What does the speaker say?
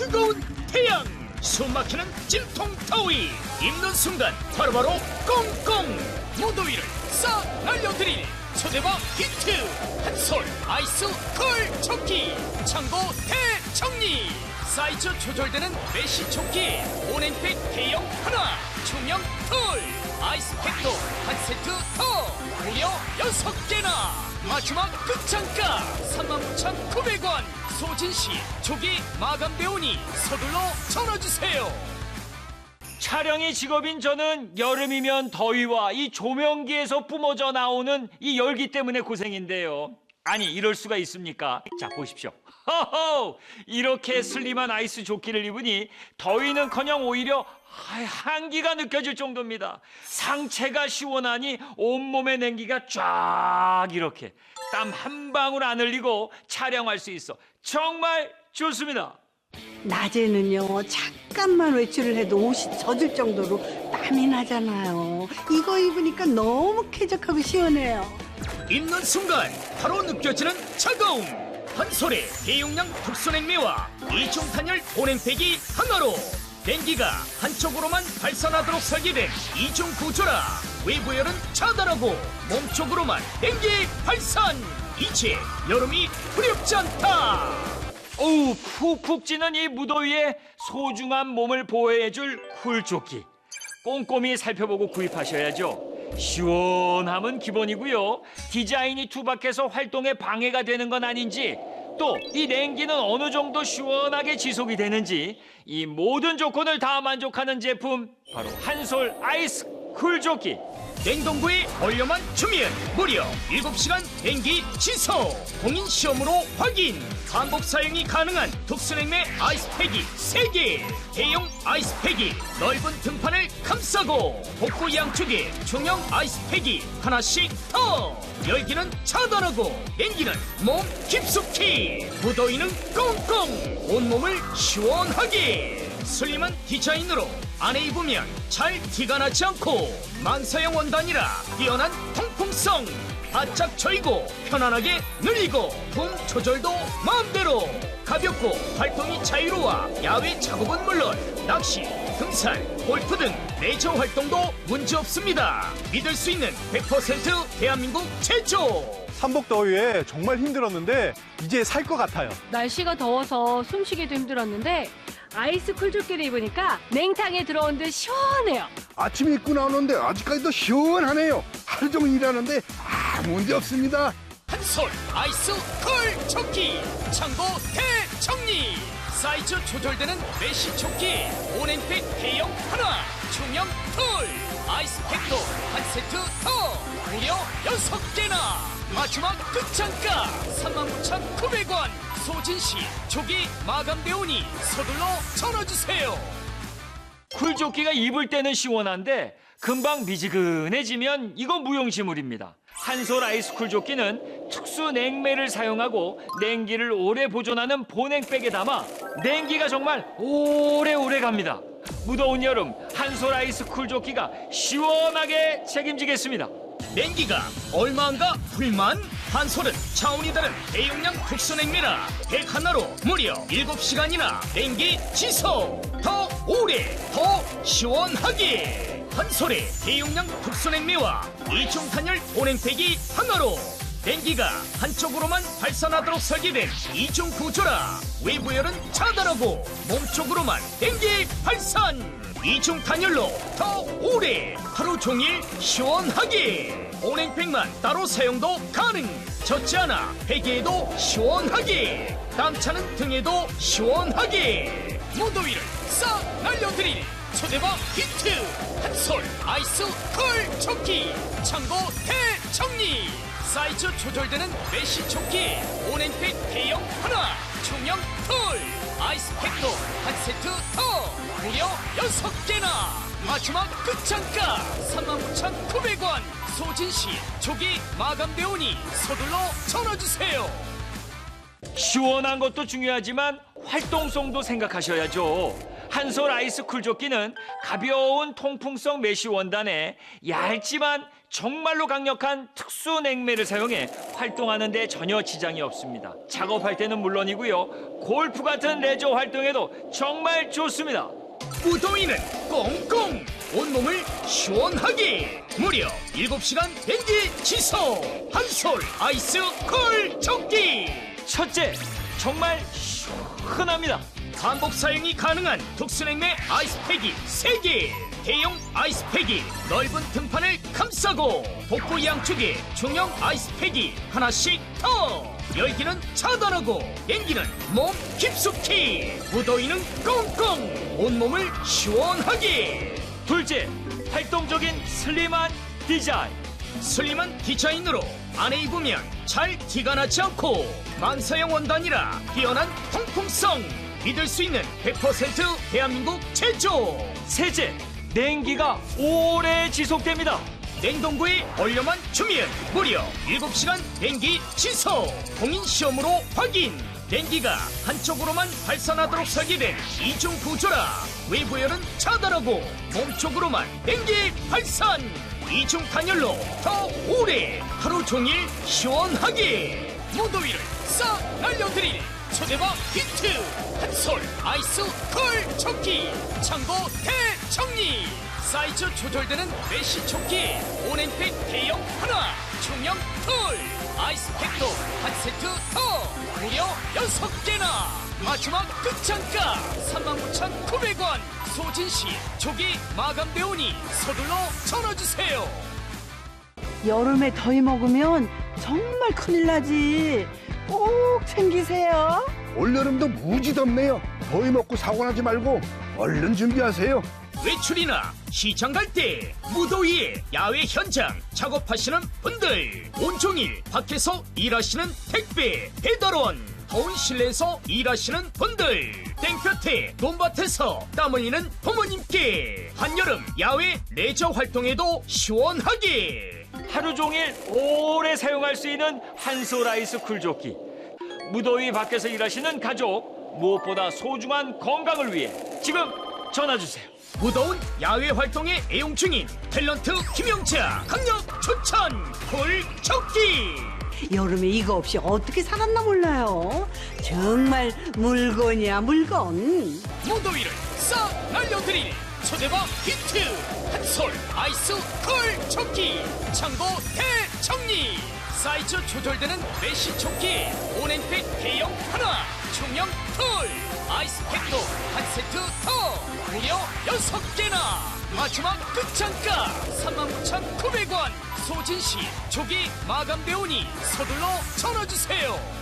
뜨거운 태양. 숨막히는 찜통 더위. 입는 순간 바로바로 꽁꽁. 무더위를 싹 날려드릴 초대박 히트. 한솔 아이스 쿨 조끼 창고 대정리. 사이즈 조절되는 메시 조끼 온앤팩 대형 하나. 중형 둘 아이스 팩도 한 세트 더. 무려 여섯 개나. 마지막 끝장가 39,900원 소진시 조기 마감되오니 서둘러 전화주세요 촬영이 직업인 저는 여름이면 더위와 이 조명기에서 뿜어져 나오는 이 열기 때문에 고생인데요. 아니 이럴 수가 있습니까? 자 보십시오. 허허! 이렇게 슬림한 아이스 조끼를 입으니 더위는커녕 오히려 하- 한기가 느껴질 정도입니다. 상체가 시원하니 온몸의 냉기가 쫙 이렇게 땀 한 방울 안 흘리고 촬영할 수 있어 정말 좋습니다. 낮에는요 잠깐만 외출을 해도 옷이 젖을 정도로 땀이 나잖아요. 이거 입으니까 너무 쾌적하고 시원해요. 입는 순간 바로 느껴지는 차가움 한솔의 대용량 특수냉매와 이중탄열 보냉팩이 하나로 냉기가 한쪽으로만 발산하도록 설계된 이중 구조라 외부 열은 차단하고 몸쪽으로만 냉기 발산 이제 여름이 두렵지 않다. 어우 푹푹 찌는 이 무더위에 소중한 몸을 보호해줄 쿨조끼. 꼼꼼히 살펴보고 구입하셔야죠. 시원함은 기본이고요. 디자인이 투박해서 활동에 방해가 되는 건 아닌지 또 이 냉기는 어느 정도 시원하게 지속이 되는지 이 모든 조건을 다 만족하는 제품 바로 한솔 아이스 쿨조끼 냉동고에 얼려만 주면 무려 7시간 냉기 지속 공인 시험으로 확인. 반복 사용이 가능한 독수냉매 아이스팩이 3개 대용 아이스팩이 넓은 등판을 감싸고 복부 양쪽에 중형 아이스팩이 하나씩 더. 열기는 차단하고 냉기는 몸 깊숙이 무더위는 꽁꽁 온몸을 시원하게 슬림한 디자인으로 안에 입으면 잘 티가 나지 않고 만사형 원단이라 뛰어난 통풍성 바짝 조이고 편안하게 늘리고 품 조절도 마음대로. 가볍고 활동이 자유로워 야외 작업은 물론 낚시, 등산, 골프 등 레저 활동도 문제없습니다. 믿을 수 있는 100% 대한민국 최초. 삼복 더위에 정말 힘들었는데 이제 살 것 같아요. 날씨가 더워서 숨쉬기도 힘들었는데 아이스 쿨조끼를 입으니까 냉탕에 들어온 듯 시원해요. 아침에 입고 나오는데 아직까지도 시원하네요. 하루 종일 일하는데 아무 문제 없습니다. 한솔 아이스 쿨 조끼 창고 대정리 사이즈 조절되는 메시 조끼 온앤팩 대형 하나 중형 둘 아이스팩도 한 세트 더 무려 여섯 개나 마지막 끝장가 39,900원 소진시 조기 마감되오니 서둘러 전화주세요 쿨조끼가 입을 때는 시원한데 금방 미지근해지면 이거 무용지물입니다. 한솔 아이스 쿨 조끼는 특수 냉매를 사용하고 냉기를 오래 보존하는 보냉백에 담아 냉기가 정말 오래오래 갑니다. 무더운 여름 한솔 아이스 쿨 조끼가 시원하게 책임지겠습니다. 냉기가 얼마인가 불만? 한솔은 차원이 다른 대용량 특수냉매라 백 하나로 무려 7시간이나 냉기 지속 더 오래 더 시원하게. 한솔의 대용량 특수냉매와 이중탄열 보냉팩이 하나로 냉기가 한쪽으로만 발산하도록 설계된 이중 구조라. 외부 열은 차단하고 몸쪽으로만 냉기 발산. 이중 단열로 더 오래 하루 종일 시원하게. 온행팩만 따로 사용도 가능. 젖지 않아 베개에도 시원하게. 땀 차는 등에도 시원하게. 무더위를 싹 날려드릴 초대박 히트. 한솔 아이스 쿨 조끼 창고 대정리 사이즈 조절되는 메시 조끼 온앤팩 대형 하나 중형 둘 아이스팩도 한 세트 더 무려 여섯 개나. 마지막 끝장가 39,900원. 소진시 조기 마감되오니 서둘러 전화주세요. 시원한 것도 중요하지만 활동성도 생각하셔야죠. 한솔 아이스 쿨 조끼는 가벼운 통풍성 메쉬 원단에 얇지만 정말로 강력한 특수 냉매를 사용해 활동하는 데 전혀 지장이 없습니다. 작업할 때는 물론이고요. 골프 같은 레저 활동에도 정말 좋습니다. 무더위는 꽁꽁 온몸을 시원하게 무려 7시간 dengi 지속 한솔 아이스 콜 조끼 첫째, 정말 시원합니다. 반복 사용이 가능한 독수냉매 아이스팩이 3개. 대용 아이스팩이 넓은 등판을 감싸고 복부 양쪽에 중형 아이스팩이 하나씩 더. 열기는 차단하고 연기는 몸 깊숙이 무더위는 꽁꽁 온몸을 시원하게. 둘째, 활동적인 슬림한 디자인. 슬림한 디자인으로 안에 입으면 잘 티가 나지 않고 만사형 원단이라 뛰어난 통풍성 믿을 수 있는 100% 대한민국 제조 셋째, 냉기가 오래 지속됩니다. 냉동고에 얼려만 주면 무려 7시간 냉기 지속 공인 시험으로 확인. 냉기가 한쪽으로만 발산하도록 설계된 이중 구조라 외부 열은 차단하고 몸쪽으로만 냉기 발산. 이중 단열로 더 오래 하루 종일 시원하게. 무더위를 싹 날려드릴 초대박 히트! 한솔 아이스 콜 조끼 창고 대정리! 사이즈 조절되는 메쉬 조끼 온앤팩 대형 하나! 중형 둘 아이스팩도 한 세트 더! 무려 여섯 개나! 마지막 끝장가! 39,900원! 소진시 조기 마감되오니 서둘러 전화주세요! 여름에 더위 먹으면 정말 큰일 나지. 꼭 챙기세요. 올여름도 무지 덥네요. 더위 먹고 사고 나지 말고 얼른 준비하세요. 외출이나 시장 갈 때 무더위에 야외 현장 작업하시는 분들 온종일 밖에서 일하시는 택배 배달원 더운 실내에서 일하시는 분들 땡볕에 논밭에서 땀 흘리는 부모님께 한여름 야외 레저 활동에도 시원하게 하루 종일 오래 사용할 수 있는 한솔 아이스 쿨조끼. 무더위 밖에서 일하시는 가족, 무엇보다 소중한 건강을 위해 지금 전화 주세요. 무더운 야외 활동에 애용 중인 탤런트 김영자 강력 추천 콜조끼 여름에 이거 없이 어떻게 살았나 몰라요. 정말 물건이야 물건. 무더위를 싹 날려드릴 초대박 히트! 한솔 아이스 콜 조끼 창고 대정리! 사이즈 조절되는 메쉬 조끼 온앤팩 대형 하나! 중형 둘! 아이스팩도 한 세트 더! 무려 여섯 개나! 마지막 끝장가! 39,900원! 소진시 조기 마감되오니 서둘러 전화주세요